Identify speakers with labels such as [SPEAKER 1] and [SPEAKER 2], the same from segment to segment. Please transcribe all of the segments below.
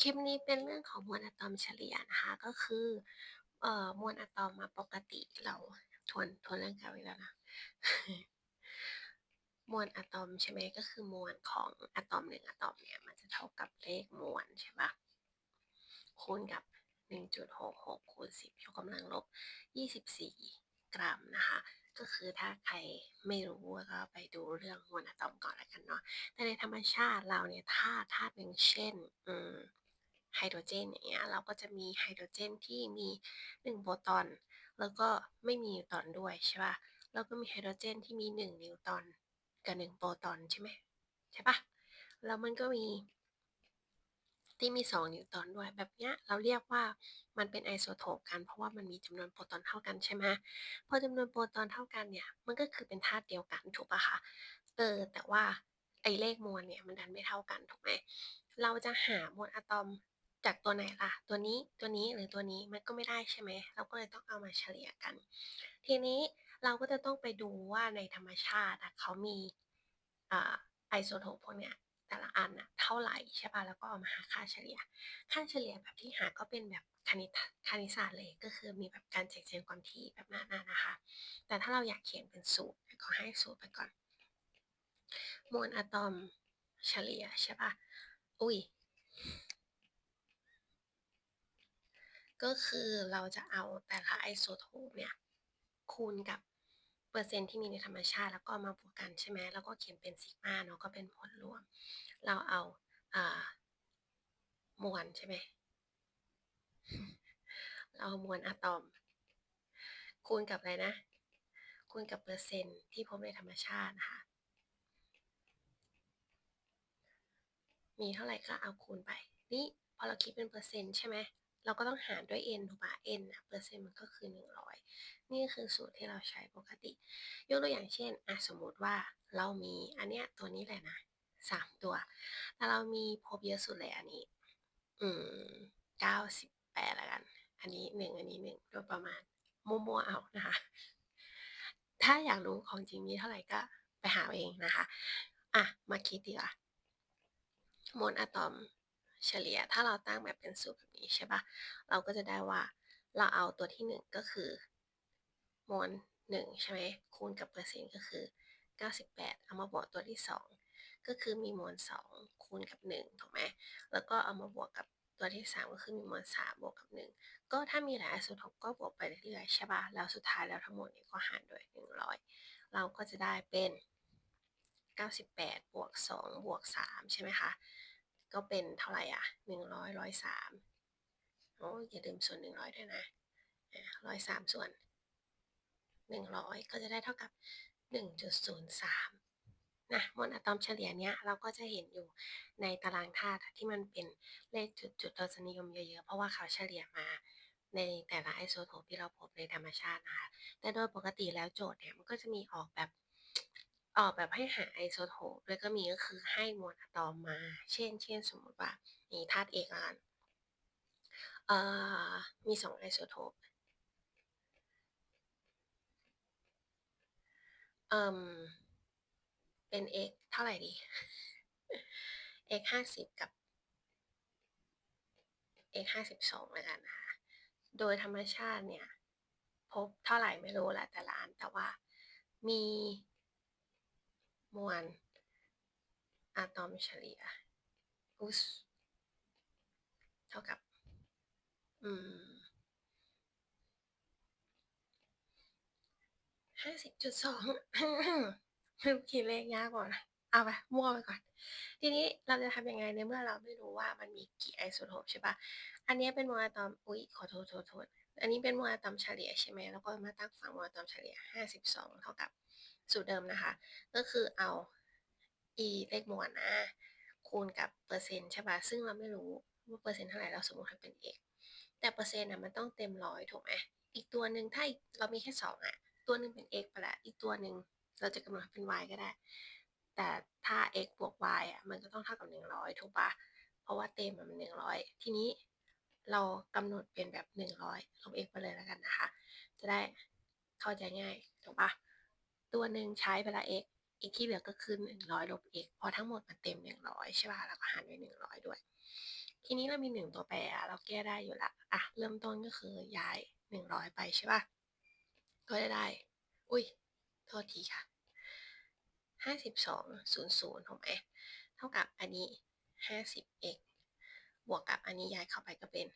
[SPEAKER 1] คลิปนี้เป็นเรื่องของมวลอะตอมเฉลี่ยนะคะก็คือเอ่อมวลอะตอมมาปกติเราทวนทวนเรื่องเก่าอีกแล้วนะ มวลอะตอมใช่ไหมก็คือมวลของอะตอมหนึ่งอะตอมเนี่ยมันจะเท่ากับเลขมวลใช่ปะคูณกับ 1.66คูณ10ยกกำลังลบ 24 กรัมนะคะก็คือถ้าใครไม่รู้ก็ไปดูเรื่องมวลอะตอมก่อนแล้วกันเนาะแต่ในธรรมชาติเราเนี่ยธาตุธาตุหนึ่งเช่น อืม ไฮโดรเจนอย่างเงี้ยเราก็จะมีไฮโดรเจนที่มี 1 โปรตอน แล้วก็ไม่มีนิวตอนด้วยใช่ปะแล้วก็มีไฮโดรเจนที่มี 1 นิวตอนกับ 1 โปรตอนใช่ไหมใช่ปะแล้วมันก็มีที่มี 2 นิวตอนด้วยแบบเนี้ยเราเรียกว่ามันเป็นไอโซโทปกัน เพราะว่ามันมีจำนวนโปรตอนเท่ากันใช่ไหมพอจำนวนโปรตอนเท่ากันเนี่ยมันก็คือเป็นธาตุเดียวกันถูกปะคะเออแต่ว่าไอเลขมวลเนี่ยมันดันไม่เท่ากันถูกไหมเราจะหามวลอะตอม จากตัวไหนล่ะ ตัวนี้ตัวนี้หรือตัวนี้มันก็ไม่ได้ใช่ไหมเราก็เลยต้องเอามาเฉลี่ยกัน ทีนี้เราก็จะต้องไปดูว่าในธรรมชาติเขามีอไอโซโทปพวกเนี้ยแต่ละอันอะเท่าไหร่ใช่ป่ะแล้วก็เอามาหาค่าเฉลี่ย ค่าเฉลี่ยแบบที่หาก็เป็นแบบคณิตคณิตศาสตร์เลยก็คือมีแบบการแจกแจงความถี่แบบนั้นนะคะ แต่ถ้าเราอยากเขียนเป็นสูตรก็ให้สูตรไปก่อนมวลอะตอมเฉลี่ยใช่ป่ะ อุ้ย ก็คือเราจะเอาแต่ละไอโซโทปเนี่ยคูณกับเปอร์เซ็นต์ที่มีในธรรมชาติ แล้วก็มาบวกกันใช่ไหมแล้วก็เขียนเป็นซิกมาเนาะก็เป็นผลรวม เราเอาอ่ามวลใช่ไหมเราเอามวลอะตอม คูณกับอะไรนะ คูณกับเปอร์เซ็นต์ที่พบในธรรมชาตินะคะมีเท่าไหร่ก็เอาคูณไป นี่พอเราคิดเป็นเปอร์เซ็นต์ใช่ไหม เราก็ต้องหารด้วย n ถูกปะ n นะเปอร์เซ็นต์มันก็คือ 100 นี่คือสูตรที่เราใช้ปกติ ยกตัวอย่างเช่นอะสมมุติว่าเรามีอันเนี้ยตัวนี้แหละนะสามตัว แต่เรามีพบเยอะสุดเลยอันนี้ อืมเก้าสิบแปดละกัน อันนี้หนึ่งอันนี้หนึ่งโดยประมาณมั่วๆเอานะคะ ถ้าอยากรู้ของจริงมีเท่าไหร่ก็ไปหาเองนะคะ อะ มาคิดดีกว่า มวลอะตอม เฉลี่ยถ้าเราตั้งแบบเป็นสูตรแบบนี้ใช่ปะเราก็จะได้ว่าเราเอาตัวที่หนึ่งก็คือมวลหนึ่งใช่ไหมคูณกับเปอร์เซ็นต์ก็คือ 98 เอามาบวกตัวที่สองก็คือมีมวลสองคูณกับหนึ่งถูกไหมแล้วก็เอามาบวกกับตัวที่สามก็คือมีมวลสามบวกกับหนึ่งก็ถ้ามีหลายไอโซโทปก็บวกไปเรื่อยๆใช่ปะแล้วสุดท้ายแล้วทั้งหมดนี่ยก็หารด้วย 100 เราก็จะได้เป็น 98 บวก 2 บวก 3 ใช่ไหมคะ ก็เป็นเท่าไหร่อะ100 103โอ้อย่าลืมส่วน100ด้วยนะ103ส่วน100ก็จะได้เท่ากับ1.03นย์สามนะมวลอะตอมเฉลี่ยเนี้ยเราก็จะเห็นอยู่ในตารางธาตุที่มันเป็นเลขจุดๆเราจะนิยมเยอะๆ เพราะว่าเขาเฉลี่ยมาในแต่ละไอโซโทปที่เราพบในธรรมชาตินะคะ แต่โดยปกติแล้วโจทย์เนี่ยมันก็จะมีออกแบบ ออกแบบให้หาไอโซโทปด้วยก็มีก็คือให้มวลอะตอมมา เช่น เช่น สมมติว่ามีธาตุเอกอันเอ่อมีสองไอโซโทปเอ่มเป็น x เท่าไหร่ดี x ห้าสิบกับ x ห้าสิบสองแล้วกันนะคะ โดยธรรมชาติเนี่ย พบเท่าไหร่ไม่รู้แหละแต่ละอันแต่ว่ามี มวลอะตอมเฉลี่ยอุสเท่ากับ อืมห้าสิบจุดสองคิดเลขยากกว่านะเอาไปมั่วไปก่อน ทีนี้เราจะทำยังไงในเมื่อเราไม่รู้ว่ามันมีกี่ไอโซโทปใช่ปะอันนี้เป็นโมอะตอม อุ๊ย ขอโทษโทษโทษอันนี้เป็นโมอะตอมเฉลี่ยใช่ไหมแล้วก็มาตั้งฝั่งโมอะตอมเฉลี่ยห้าสิบสองเท่ากับ สูตรเดิมนะคะ ก็คือเอา e เลขมวลนะคูณกับเปอร์เซ็นต์ใช่ปะซึ่งเราไม่รู้ว่าเปอร์เซ็นต์เท่าไหร่เราสมมติให้เป็น x แต่เปอร์เซ็นต์อะมันต้องเต็มร้อยถูกไหมอีกตัวหนึ่งถ้าเรามีแค่สองอะตัวหนึ่งเป็น x ไปล้วอีกตัวหนึ่งเราจะกำหนดเป็น y ก็ได้ แต่ถ้า x บวก y อะมันก็ต้องเท่ากับ 100 ถูกปะเพราะว่าเต็มมัน 100 ทีนี้เรากำหนดเป็นแบบ 100 ลบ x ไปเลยแล้วกันนะคะ จะได้เข้าใจง่ายถูกปะ ตัวหนึ่งใช้ไปละ x อีกที่เหลือก็คือ 100 ลบ x พอทั้งหมดมันเต็ม 100 ใช่ป่ะ แล้วก็หารด้วย 100 ด้วย ทีนี้เรามีหนึ่งตัวแปรเราแก้ได้อยู่ละ อะ เริ่มต้นก็คือย้ายหนึ่งร้อยไปใช่ป่ะ ก็จะได้ อุ้ย โทษทีค่ะห้าสิบสองศูนย์ศูนย์ถูกไหมเท่ากับอันนี้ห้าสิบ x บวกกับอันนี้ย้ายเข้าไปก็เป็น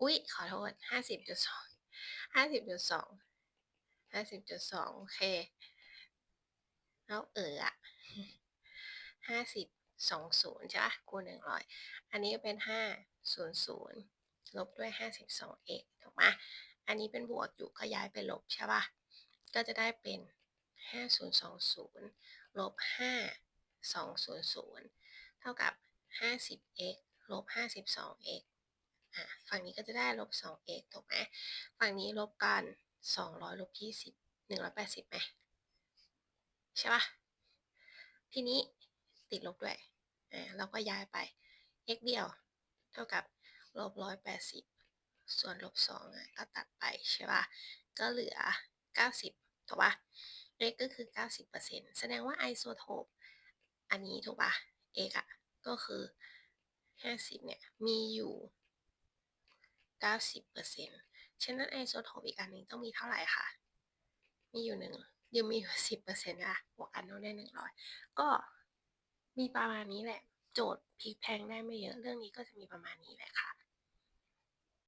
[SPEAKER 1] อุ้ยขอโทษห้าสิบจุดสอง ห้าสิบจุดสองห้าสิบจุดสองโอเค แล้วเอออะห้าสิบสองศูนย์ใช่ปะคูณหนึ่งร้อยอันนี้ก็เป็นห้าศูนย์ศูนย์ลบด้วยห้าสิบสองเอกถูกไหมอันนี้เป็นบวกอยู่ก็ย้ายไปลบใช่ปะก็จะได้เป็นห้าศูนย์สองศูนย์ลบห้าสองศูนย์ศูนย์เท่ากับห้าสิบเอกลบห้าสิบสองเอกอะฝั่งนี้ก็จะได้ลบสองเอกถูกไหมฝั่งนี้ลบกัน สองร้อยลบยี่สิบหนึ่งร้อยแปดสิบไหมใช่ปะทีนี้ติดลบด้วยอ่าเราก็ย้ายไป x เดียว เท่ากับลบร้อยแปดสิบส่วนลบสองอะก็ตัดไปใช่ป่ะก็เหลือเก้าสิบถูกป่ะ x ก็คือเก้าสิบเปอร์เซ็นต์แสดงว่าไอโซโทปอันนี้ถูกป่ะ x อะก็คือห้าสิบเนี่ย มีอยู่เก้าสิบเปอร์เซ็นต์ ฉะนั้นไอโซโทปอีกอันหนึ่งต้องมีเท่าไหร่คะมีอยู่หนึ่งยังมีอยู่สิบเปอร์เซ็นต์อะบวกกันต้องได้หนึ่งร้อยก็มีประมาณนี้แหละ โจทย์พลิกแพงได้ไม่เยอะ เรื่องนี้ก็จะมีประมาณนี้แหละค่ะ